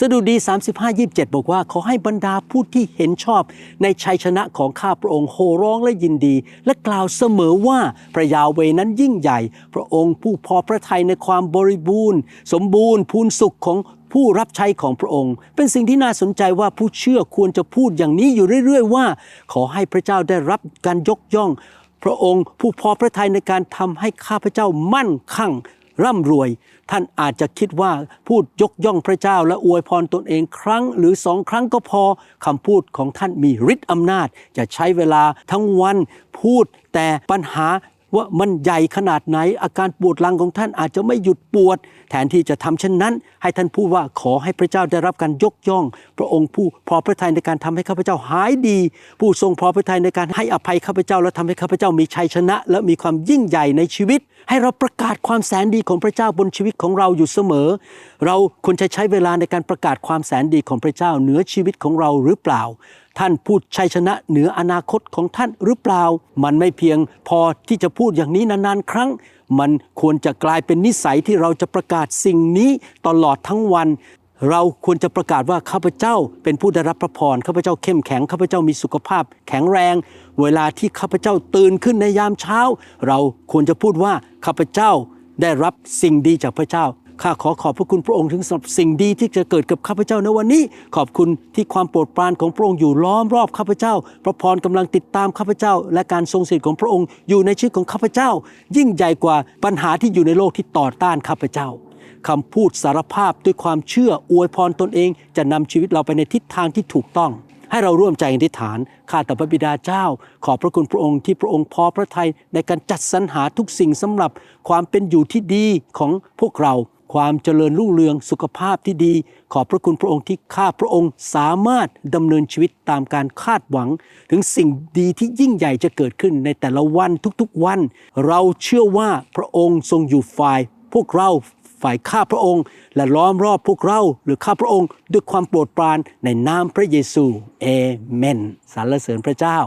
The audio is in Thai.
สดุดี 35 27 บอกว่า ขอให้บรรดาผู้ที่เห็นชอบในชัยชนะของข้าพระองค์โห่ร้องและยินดี และกล่าวเสมอว่าพระยาเวนั้นยิ่งใหญ่ พระองค์ผู้พอพระทัยในความบริบูรณ์ สมบูรณ์พูนสุขของผู้รับใช้ของพระองค์ เป็นสิ่งที่น่าสนใจว่าผู้เชื่อควรจะพูดอย่างนี้อยู่เรื่อย ๆ ว่า ขอให้พระเจ้าได้รับการยกย่อง พระองค์ผู้พอพระทัยในการทำให้ข้าพเจ้ามั่นคั่ง ร่ำรวย ท่านอาจจะคิดว่าพูดยกย่องพระเจ้า และอวยพรตนเองครั้งหรือสองครั้งก็พอคำพูดของท่านมีฤทธิ์อำนาจ จะใช้เวลาทั้งวันพูดแต่ปัญหา ว่ามันใหญ่ขนาดไหน อาการปวดหลังของท่านอาจจะไม่หยุดปวด แทนที่จะทำเช่นนั้น ให้ท่านพูดว่าขอให้พระเจ้าได้รับการยกย่อง พระองค์ผู้พอพระทัยในการทำให้ข้าพเจ้าหายดี ผู้ทรงพอพระทัยในการให้อภัยข้าพเจ้าและทำให้ข้าพเจ้ามีชัยชนะ และมีความยิ่งใหญ่ในชีวิต ให้เราประกาศความแสนดีของพระเจ้าบนชีวิตของเราอยู่เสมอ เราควรจะใช้เวลาในการประกาศความแสนดีของพระเจ้าเหนือชีวิตของเราหรือเปล่า ท่านพูดชัยชนะเหนืออนาคตของท่านหรือเปล่า มันไม่เพียงพอที่จะพูดอย่างนี้นานๆ ครั้ง มันควรจะกลายเป็นนิสัยที่เราจะประกาศสิ่งนี้ตลอดทั้งวันเราควรจะประกาศว่าข้าพเจ้าเป็นผู้ได้รับพระพรข้าพเจ้าเข้มแข็งข้าพเจ้ามีสุขภาพ แข็งแรง เวลาที่ข้าพเจ้าตื่นขึ้นในยามเช้า เราควรจะพูดว่าข้าพเจ้าได้รับสิ่งดีจากพระเจ้า ข้าขอขอบพระคุณพระองค์ถึงสำหรับสิ่งดีที่จะเกิดกับข้าพเจ้าในวันนี้ ขอบคุณที่ความโปรดปรานของพระองค์อยู่ล้อมรอบข้าพเจ้า พระพรกำลังติดตามข้าพเจ้า และการทรงสิทธิ์ของพระองค์อยู่ในชีวิตของข้าพเจ้า ยิ่งใหญ่กว่าปัญหาที่อยู่ในโลกที่ต่อต้านข้าพเจ้าคำพูดสารภาพด้วยความเชื่ออวยพรตนเองจะนำชีวิตเราไปในทิศทางที่ถูกต้อง ให้เราร่วมใจอธิษฐานข้าแต่พระบิดาเจ้า ขอบพระคุณพระองค์ที่พระองค์พอพระทัยในการจัดสรรหาทุกสิ่งสำหรับความเป็นอยู่ที่ดีของพวกเรา ความเจริญรุ่งเรืองสุขภาพที่ดี ขอบพระคุณพระองค์ที่ข้าพระองค์สามารถดำเนินชีวิตตามการคาดหวัง ถึงสิ่งดีที่ยิ่งใหญ่จะเกิดขึ้นในแต่ละวันทุกๆวัน เราเชื่อว่าพระองค์ทรงอยู่ฝ่าย พวกเราฝ่ายข้าพระองค์ และล้อมรอบพวกเราหรือข้าพระองค์ ด้วยความโปรดปรานในนามพระเยซูเอเมนสรรเสริญพระเจ้า